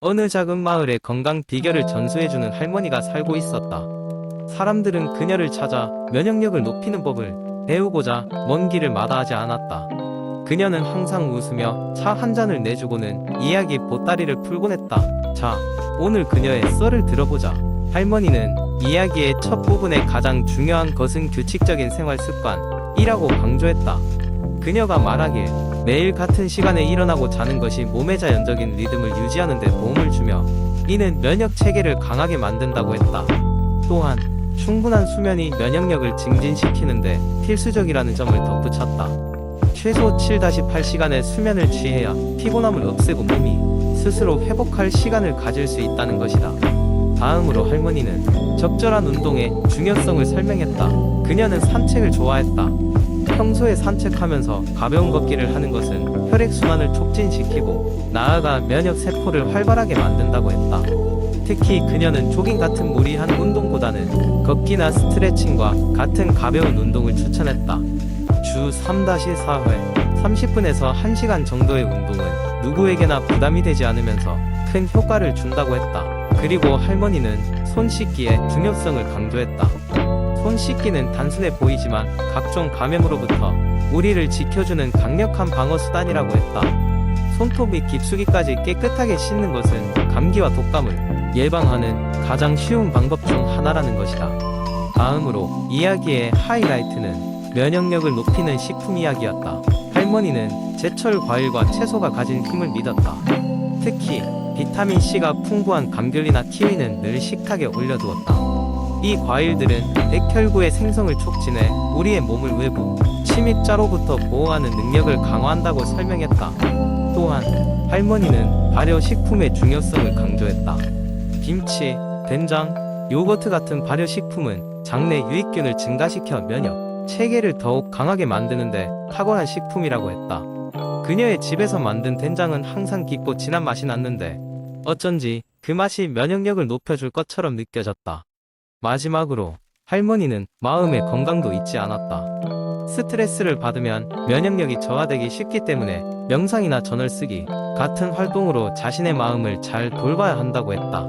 어느 작은 마을에 건강 비결을 전수해주는 할머니가 살고 있었다. 사람들은 그녀를 찾아 면역력을 높이는 법을 배우고자 먼 길을 마다하지 않았다. 그녀는 항상 웃으며 차 한 잔을 내주고는 이야기 보따리를 풀곤 했다. 자, 오늘 그녀의 썰을 들어보자. 할머니는 이야기의 첫 부분에 가장 중요한 것은 규칙적인 생활 습관이라고 강조했다. 그녀가 말하길 매일 같은 시간에 일어나고 자는 것이 몸의 자연적인 리듬을 유지하는 데 도움을 주며 이는 면역 체계를 강하게 만든다고 했다. 또한 충분한 수면이 면역력을 증진시키는데 필수적이라는 점을 덧붙였다. 최소 7-8시간의 수면을 취해야 피곤함을 없애고 몸이 스스로 회복할 시간을 가질 수 있다는 것이다. 다음으로 할머니는 적절한 운동의 중요성을 설명했다. 그녀는 산책을 좋아했다. 평소에 산책하면서 가벼운 걷기를 하는 것은 혈액순환을 촉진시키고 나아가 면역 세포를 활발하게 만든다고 했다. 특히 그녀는 조깅 같은 무리한 운동보다는 걷기나 스트레칭과 같은 가벼운 운동을 추천했다. 주 3-4회 30분에서 1시간 정도의 운동은 누구에게나 부담이 되지 않으면서 큰 효과를 준다고 했다. 그리고 할머니는 손 씻기의 중요성을 강조했다. 손 씻기는 단순해 보이지만 각종 감염으로부터 우리를 지켜주는 강력한 방어 수단이라고 했다. 손톱 및 깊숙이까지 깨끗하게 씻는 것은 감기와 독감을 예방하는 가장 쉬운 방법 중 하나라는 것이다. 다음으로 이야기의 하이라이트는 면역력을 높이는 식품 이야기였다. 할머니는 제철 과일과 채소가 가진 힘을 믿었다. 특히 비타민 C가 풍부한 감귤이나 키위는 늘 식탁에 올려두었다. 이 과일들은 백혈구의 생성을 촉진해 우리의 몸을 외부 침입자로부터 보호하는 능력을 강화한다고 설명했다. 또한 할머니는 발효식품의 중요성을 강조했다. 김치, 된장, 요거트 같은 발효식품은 장내 유익균을 증가시켜 면역 체계를 더욱 강하게 만드는데 탁월한 식품이라고 했다. 그녀의 집에서 만든 된장은 항상 깊고 진한 맛이 났는데 어쩐지 그 맛이 면역력을 높여줄 것처럼 느껴졌다. 마지막으로 할머니는 마음의 건강도 잊지 않았다. 스트레스를 받으면 면역력이 저하되기 쉽기 때문에 명상이나 전을 쓰기 같은 활동으로 자신의 마음을 잘 돌봐야 한다고 했다.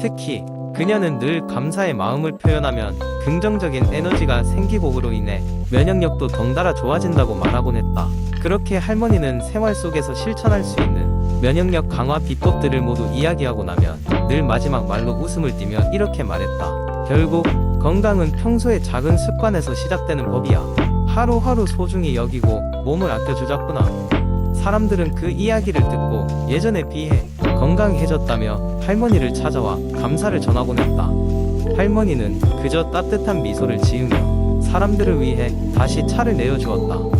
특히 그녀는 늘 감사의 마음을 표현하면 긍정적인 에너지가 생기고 그로 인해 면역력도 덩달아 좋아진다고 말하곤 했다. 그렇게 할머니는 생활 속에서 실천할 수 있는 면역력 강화 비법들을 모두 이야기하고 나면 늘 마지막 말로 웃음을 띠며 이렇게 말했다. 결국 건강은 평소의 작은 습관에서 시작되는 법이야. 하루하루 소중히 여기고 몸을 아껴주자꾸나. 사람들은 그 이야기를 듣고 예전에 비해 건강해졌다며 할머니를 찾아와 감사를 전하곤 했다. 할머니는 그저 따뜻한 미소를 지으며 사람들을 위해 다시 차를 내어주었다.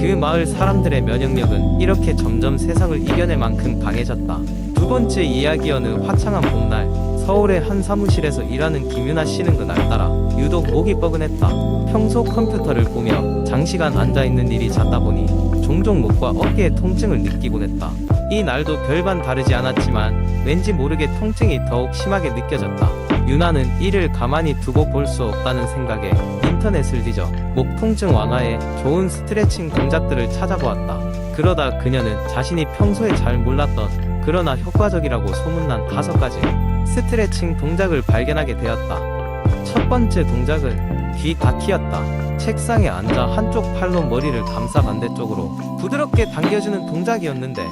그 마을 사람들의 면역력은 이렇게 점점 세상을 이겨낼 만큼 강해졌다. 두 번째 이야기 어느 화창한 봄날 서울의 한 사무실에서 일하는 김윤아 씨는 그날따라 유독 목이 뻐근했다. 평소 컴퓨터를 보며 장시간 앉아있는 일이 잦다 보니 종종 목과 어깨에 통증을 느끼곤 했다. 이 날도 별반 다르지 않았지만 왠지 모르게 통증이 더욱 심하게 느껴졌다. 유나는 이를 가만히 두고 볼 수 없다는 생각에 인터넷을 뒤져 목 통증 완화에 좋은 스트레칭 동작들을 찾아보았다. 그러다 그녀는 자신이 평소에 잘 몰랐던 그러나 효과적이라고 소문난 다섯 가지 스트레칭 동작을 발견하게 되었다. 첫 번째 동작은 귀 닫기였다. 책상에 앉아 한쪽 팔로 머리를 감싸 반대쪽으로 부드럽게 당겨주는 동작이었는데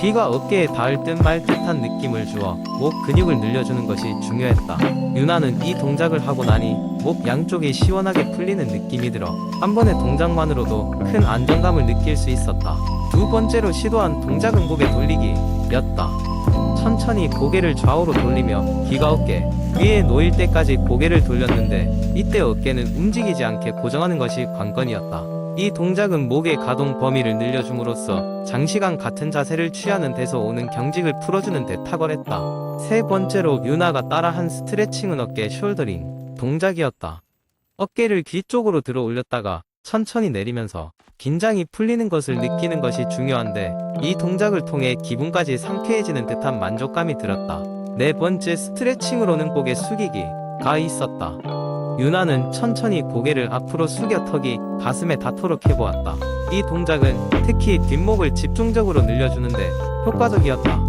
귀가 어깨에 닿을 듯 말 듯한 느낌을 주어 목 근육을 늘려주는 것이 중요했다. 유나는 이 동작을 하고 나니 목 양쪽이 시원하게 풀리는 느낌이 들어 한 번의 동작만으로도 큰 안정감을 느낄 수 있었다. 두 번째로 시도한 동작은 고개 돌리기였다. 천천히 고개를 좌우로 돌리며 귀가 어깨 위에 놓일 때까지 고개를 돌렸는데 이때 어깨는 움직이지 않게 고정하는 것이 관건이었다. 이 동작은 목의 가동 범위를 늘려줌으로써 장시간 같은 자세를 취하는 데서 오는 경직을 풀어주는 데 탁월했다. 세 번째로 유나가 따라한 스트레칭은 어깨 숄더링 동작이었다. 어깨를 귀 쪽으로 들어 올렸다가 천천히 내리면서 긴장이 풀리는 것을 느끼는 것이 중요한데 이 동작을 통해 기분까지 상쾌해지는 듯한 만족감이 들었다. 네 번째 스트레칭으로는 고개 숙이기 가 있었다. 유나는 천천히 고개를 앞으로 숙여 턱이 가슴에 닿도록 해보았다. 이 동작은 특히 뒷목을 집중적으로 늘려주는데 효과적이었다.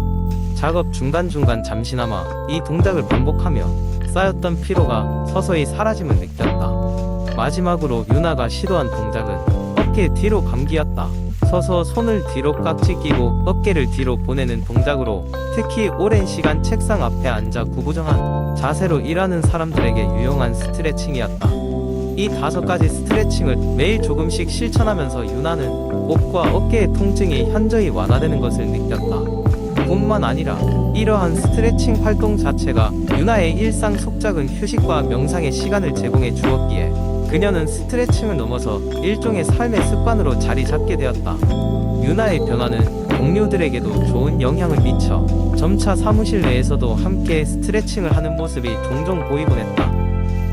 작업 중간중간 잠시나마 이 동작을 반복하며 쌓였던 피로가 서서히 사라짐을 느꼈다. 마지막으로 유나가 시도한 동작은 어깨 뒤로 감기였다. 서서 손을 뒤로 깍지 끼고 어깨를 뒤로 보내는 동작으로 특히 오랜 시간 책상 앞에 앉아 구부정한 자세로 일하는 사람들에게 유용한 스트레칭이었다. 이 다섯 가지 스트레칭을 매일 조금씩 실천하면서 유나는 목과 어깨의 통증이 현저히 완화되는 것을 느꼈다. 뿐만 아니라 이러한 스트레칭 활동 자체가 유나의 일상 속작은 휴식과 명상의 시간을 제공해 주었기에 그녀는 스트레칭을 넘어서 일종의 삶의 습관으로 자리 잡게 되었다. 유나의 변화는 동료들에게도 좋은 영향을 미쳐 점차 사무실 내에서도 함께 스트레칭을 하는 모습이 종종 보이곤 했다.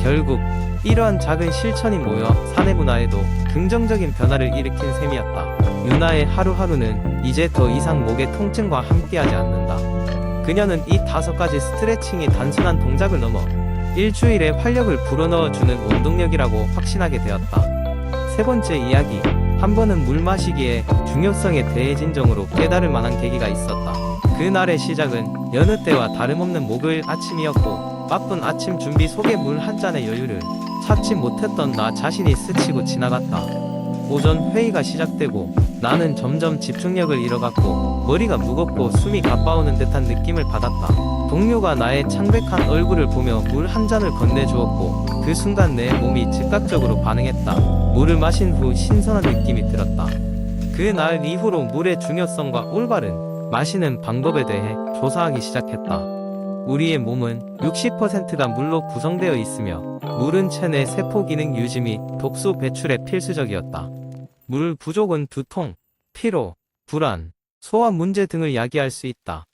결국 이러한 작은 실천이 모여 사내 문화에도 긍정적인 변화를 일으킨 셈이었다. 유나의 하루하루는 이제 더 이상 목의 통증과 함께하지 않는다. 그녀는 이 다섯 가지 스트레칭이 단순한 동작을 넘어 일주일에 활력을 불어넣어주는 운동력이라고 확신하게 되었다. 세 번째 이야기. 한 번은 물 마시기의 중요성에 대해 진정으로 깨달을 만한 계기가 있었다. 그날의 시작은 여느 때와 다름없는 목요일 아침이었고 바쁜 아침 준비 속에 물 한 잔의 여유를 찾지 못했던 나 자신이 스치고 지나갔다. 오전 회의가 시작되고 나는 점점 집중력을 잃어갔고 머리가 무겁고 숨이 가빠오는 듯한 느낌을 받았다. 동료가 나의 창백한 얼굴을 보며 물 한 잔을 건네주었고 그 순간 내 몸이 즉각적으로 반응했다. 물을 마신 후 신선한 느낌이 들었다. 그 날 이후로 물의 중요성과 올바른 마시는 방법에 대해 조사하기 시작했다. 우리의 몸은 60%가 물로 구성되어 있으며 물은 체내 세포 기능 유지 및 독소 배출에 필수적이었다. 물 부족은 두통, 피로, 불안, 소화 문제 등을 야기할 수 있다.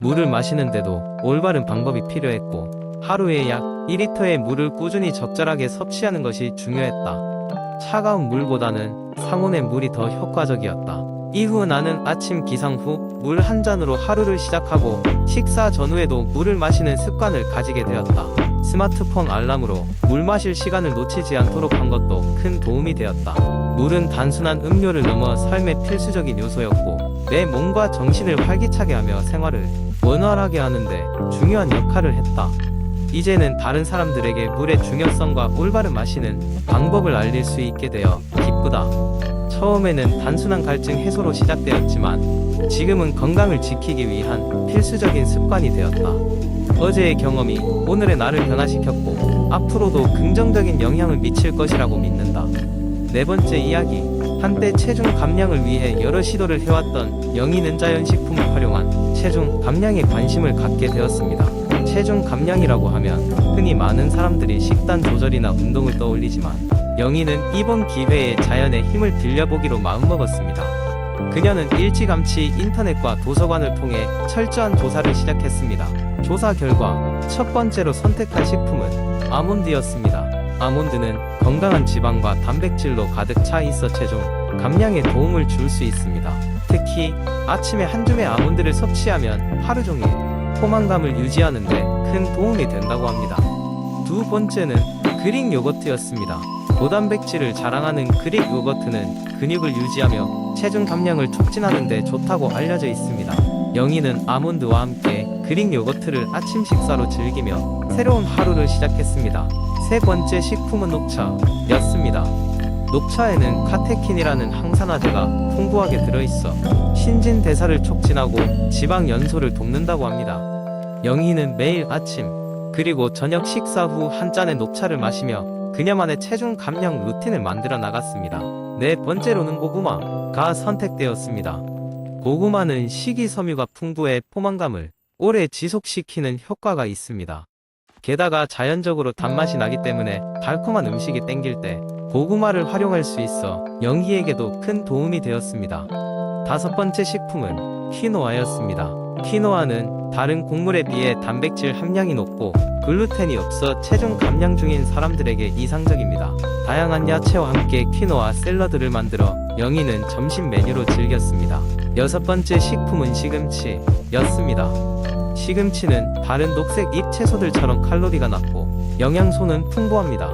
물을 마시는데도 올바른 방법이 필요했고 하루에 약 2리터의 물을 꾸준히 적절하게 섭취하는 것이 중요했다. 차가운 물보다는 상온의 물이 더 효과적이었다. 이후 나는 아침 기상 후 물 한 잔으로 하루를 시작하고 식사 전후에도 물을 마시는 습관을 가지게 되었다. 스마트폰 알람으로 물 마실 시간을 놓치지 않도록 한 것도 큰 도움이 되었다. 물은 단순한 음료를 넘어 삶의 필수적인 요소였고 내 몸과 정신을 활기차게 하며 생활을 원활하게 하는데 중요한 역할을 했다. 이제는 다른 사람들에게 물의 중요성과 올바른 마시는 방법을 알릴 수 있게 되어 기쁘다. 처음에는 단순한 갈증 해소로 시작되었지만 지금은 건강을 지키기 위한 필수적인 습관이 되었다. 어제의 경험이 오늘의 나를 변화시켰고 앞으로도 긍정적인 영향을 미칠 것이라고 믿는다. 네 번째 이야기. 한때 체중 감량을 위해 여러 시도를 해왔던 영희는 자연 식품을 활용한 체중 감량에 관심을 갖게 되었습니다. 체중 감량이라고 하면 흔히 많은 사람들이 식단 조절이나 운동을 떠올리지만 영희는 이번 기회에 자연의 힘을 빌려보기로 마음먹었습니다. 그녀는 일찌감치 인터넷과 도서관을 통해 철저한 조사를 시작했습니다. 조사 결과 첫 번째로 선택할 식품은 아몬드였습니다. 아몬드는 건강한 지방과 단백질로 가득 차 있어 체중 감량에 도움을 줄 수 있습니다. 특히 아침에 한 줌의 아몬드를 섭취하면 하루 종일 포만감을 유지하는데 큰 도움이 된다고 합니다. 두 번째는 그릭 요거트였습니다. 고단백질을 자랑하는 그릭 요거트는 근육을 유지하며 체중 감량을 촉진하는 데 좋다고 알려져 있습니다. 영희는 아몬드와 함께 그릭 요거트를 아침 식사로 즐기며 새로운 하루를 시작했습니다. 세 번째 식품은 녹차였습니다. 녹차에는 카테킨이라는 항산화제가 풍부하게 들어있어 신진대사를 촉진하고 지방 연소를 돕는다고 합니다. 영희는 매일 아침 그리고 저녁 식사 후 한 잔의 녹차를 마시며 그녀만의 체중 감량 루틴을 만들어 나갔습니다. 네 번째로는 고구마가 선택되었습니다. 고구마는 식이섬유가 풍부해 포만감을 오래 지속시키는 효과가 있습니다. 게다가 자연적으로 단맛이 나기 때문에 달콤한 음식이 땡길 때 고구마를 활용할 수 있어 영희에게도 큰 도움이 되었습니다. 다섯 번째 식품은 키노아였습니다. 키노아는 다른 곡물에 비해 단백질 함량이 높고 글루텐이 없어 체중 감량 중인 사람들에게 이상적입니다. 다양한 야채와 함께 키노아 샐러드를 만들어 영희는 점심 메뉴로 즐겼습니다. 여섯 번째 식품은 시금치였습니다. 시금치는 다른 녹색 잎 채소들처럼 칼로리가 낮고 영양소는 풍부합니다.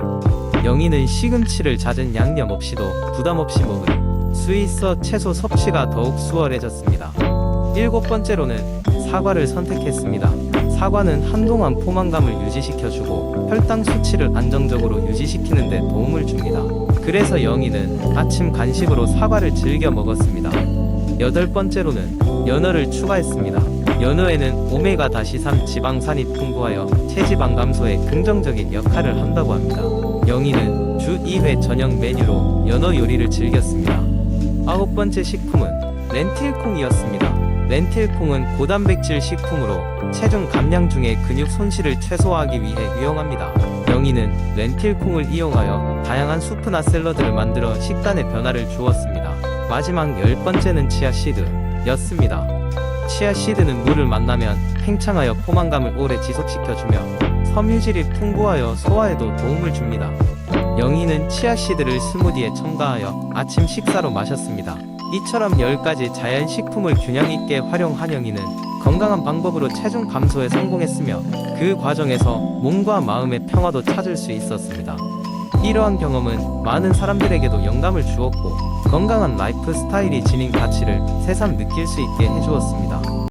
영희는 시금치를 잦은 양념 없이도 부담 없이 먹은 수 있어 채소 섭취가 더욱 수월해졌습니다. 일곱 번째로는 사과를 선택했습니다. 사과는 한동안 포만감을 유지시켜주고 혈당 수치를 안정적으로 유지시키는 데 도움을 줍니다. 그래서 영희는 아침 간식으로 사과를 즐겨 먹었습니다. 여덟 번째로는 연어를 추가했습니다. 연어에는 오메가 다시 3 지방산이 풍부하여 체지방 감소에 긍정적인 역할을 한다고 합니다. 영희는 주 2회 저녁 메뉴로 연어 요리를 즐겼습니다. 아홉 번째 식품은 렌틸콩이었습니다. 렌틸콩은 고단백질 식품으로 체중 감량 중에 근육 손실을 최소화하기 위해 유용합니다. 영희는 렌틸콩을 이용하여 다양한 수프나 샐러드를 만들어 식단에 변화를 주었습니다. 마지막 열 번째는 치아씨드였습니다. 치아씨드는 물을 만나면 팽창하여 포만감을 오래 지속시켜주며 섬유질이 풍부하여 소화에도 도움을 줍니다. 영희는 치아씨드를 스무디에 첨가하여 아침 식사로 마셨습니다. 이처럼 10가지 자연식품을 균형 있게 활용한 영희는 건강한 방법으로 체중 감소에 성공했으며 그 과정에서 몸과 마음의 평화도 찾을 수 있었습니다. 이러한 경험은 많은 사람들에게도 영감을 주었고 건강한 라이프 스타일이 지닌 가치를 새삼 느낄 수 있게 해주었습니다.